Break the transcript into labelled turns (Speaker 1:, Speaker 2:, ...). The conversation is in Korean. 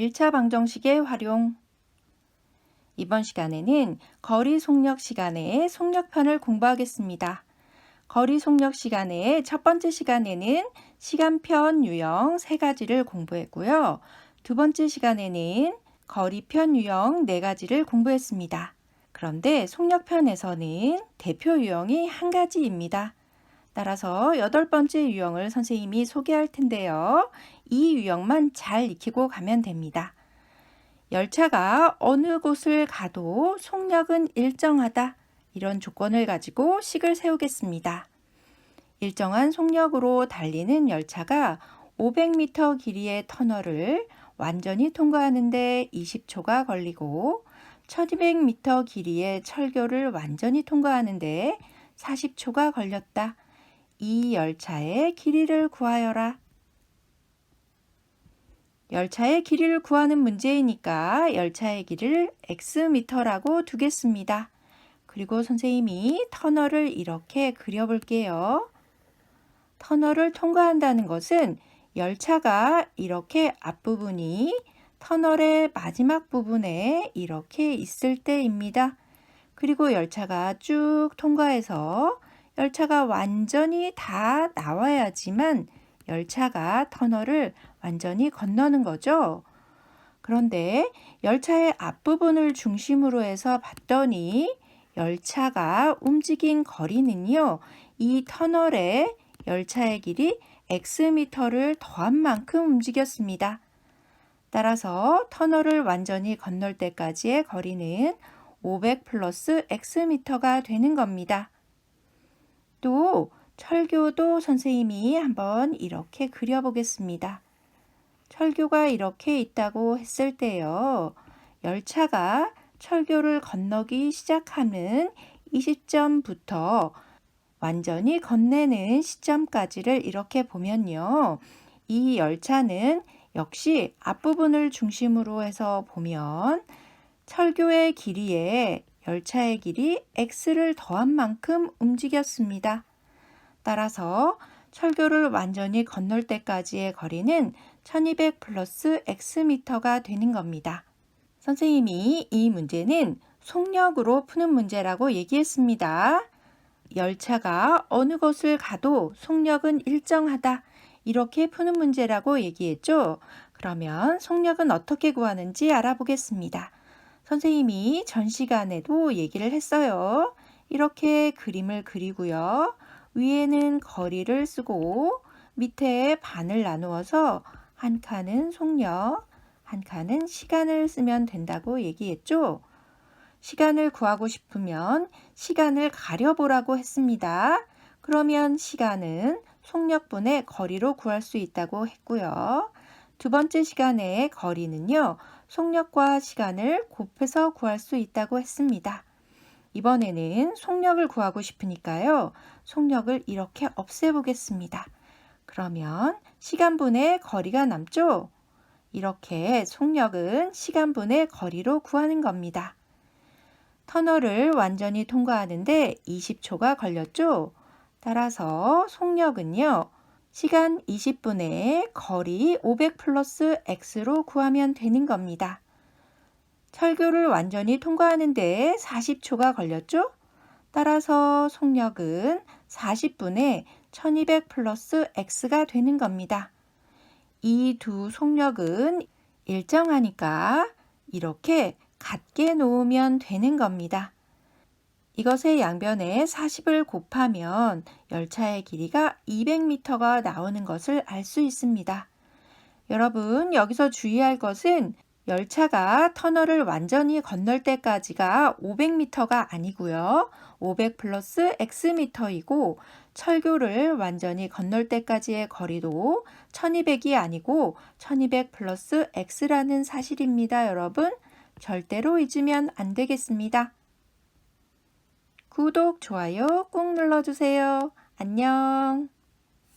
Speaker 1: 1차 방정식의 활용 이번 시간에는 거리 속력 시간의 속력편을 공부하겠습니다. 거리 속력 시간의 첫 번째 시간에는 시간편 유형 세 가지를 공부했고요. 두 번째 시간에는 거리편 유형 네 가지를 공부했습니다. 그런데 속력편에서는 대표 유형이 한 가지입니다. 따라서 여덟 번째 유형을 선생님이 소개할 텐데요. 이 유형만 잘 익히고 가면 됩니다. 열차가 어느 곳을 가도 속력은 일정하다. 이런 조건을 가지고 식을 세우겠습니다. 일정한 속력으로 달리는 열차가 500m 길이의 터널을 완전히 통과하는데 20초가 걸리고 1200m 길이의 철교를 완전히 통과하는데 40초가 걸렸다. 이 열차의 길이를 구하여라. 열차의 길이를 구하는 문제이니까 열차의 길이를 x미터라고 두겠습니다. 그리고 선생님이 터널을 이렇게 그려볼게요. 터널을 통과한다는 것은 열차가 이렇게 앞부분이 터널의 마지막 부분에 이렇게 있을 때입니다. 그리고 열차가 쭉 통과해서 열차가 완전히 다 나와야지만 열차가 터널을 완전히 건너는 거죠. 그런데 열차의 앞부분을 중심으로 해서 봤더니 열차가 움직인 거리는요, 이 터널에 열차의 길이 x미터를 더한 만큼 움직였습니다. 따라서 터널을 완전히 건널 때까지의 거리는 500 플러스 x미터가 되는 겁니다. 또 철교도 선생님이 한번 이렇게 그려보겠습니다. 철교가 이렇게 있다고 했을 때요. 열차가 철교를 건너기 시작하는 이 시점부터 완전히 건네는 시점까지를 이렇게 보면요. 이 열차는 역시 앞부분을 중심으로 해서 보면 철교의 길이에 열차의 길이 x를 더한 만큼 움직였습니다. 따라서 철교를 완전히 건널 때까지의 거리는 1200 플러스 x미터가 되는 겁니다. 선생님이 이 문제는 속력으로 푸는 문제라고 얘기했습니다. 열차가 어느 곳을 가도 속력은 일정하다. 이렇게 푸는 문제라고 얘기했죠. 그러면 속력은 어떻게 구하는지 알아보겠습니다. 선생님이 전 시간에도 얘기를 했어요. 이렇게 그림을 그리고요. 위에는 거리를 쓰고 밑에 반을 나누어서 한 칸은 속력, 한 칸은 시간을 쓰면 된다고 얘기했죠. 시간을 구하고 싶으면 시간을 가려보라고 했습니다. 그러면 시간은 속력분의 거리로 구할 수 있다고 했고요. 두 번째 시간의 거리는요, 속력과 시간을 곱해서 구할 수 있다고 했습니다. 이번에는 속력을 구하고 싶으니까요. 속력을 이렇게 없애보겠습니다. 그러면 시간분의 거리가 남죠? 이렇게 속력은 시간분의 거리로 구하는 겁니다. 터널을 완전히 통과하는데 20초가 걸렸죠? 따라서 속력은요. 시간 20분의 거리 500 플러스 x로 구하면 되는 겁니다. 철교를 완전히 통과하는데 40초가 걸렸죠? 따라서 속력은 40분의 1200 플러스 x가 되는 겁니다. 이 두 속력은 일정하니까 이렇게 같게 놓으면 되는 겁니다. 이것의 양변에 40을 곱하면 열차의 길이가 200m가 나오는 것을 알 수 있습니다. 여러분, 여기서 주의할 것은 열차가 터널을 완전히 건널 때까지가 500m가 아니고요. 500 플러스 x미터이고 철교를 완전히 건널 때까지의 거리도 1200이 아니고 1200 플러스 x라는 사실입니다, 여러분. 절대로 잊으면 안 되겠습니다. 구독, 좋아요 꾹 눌러주세요. 안녕.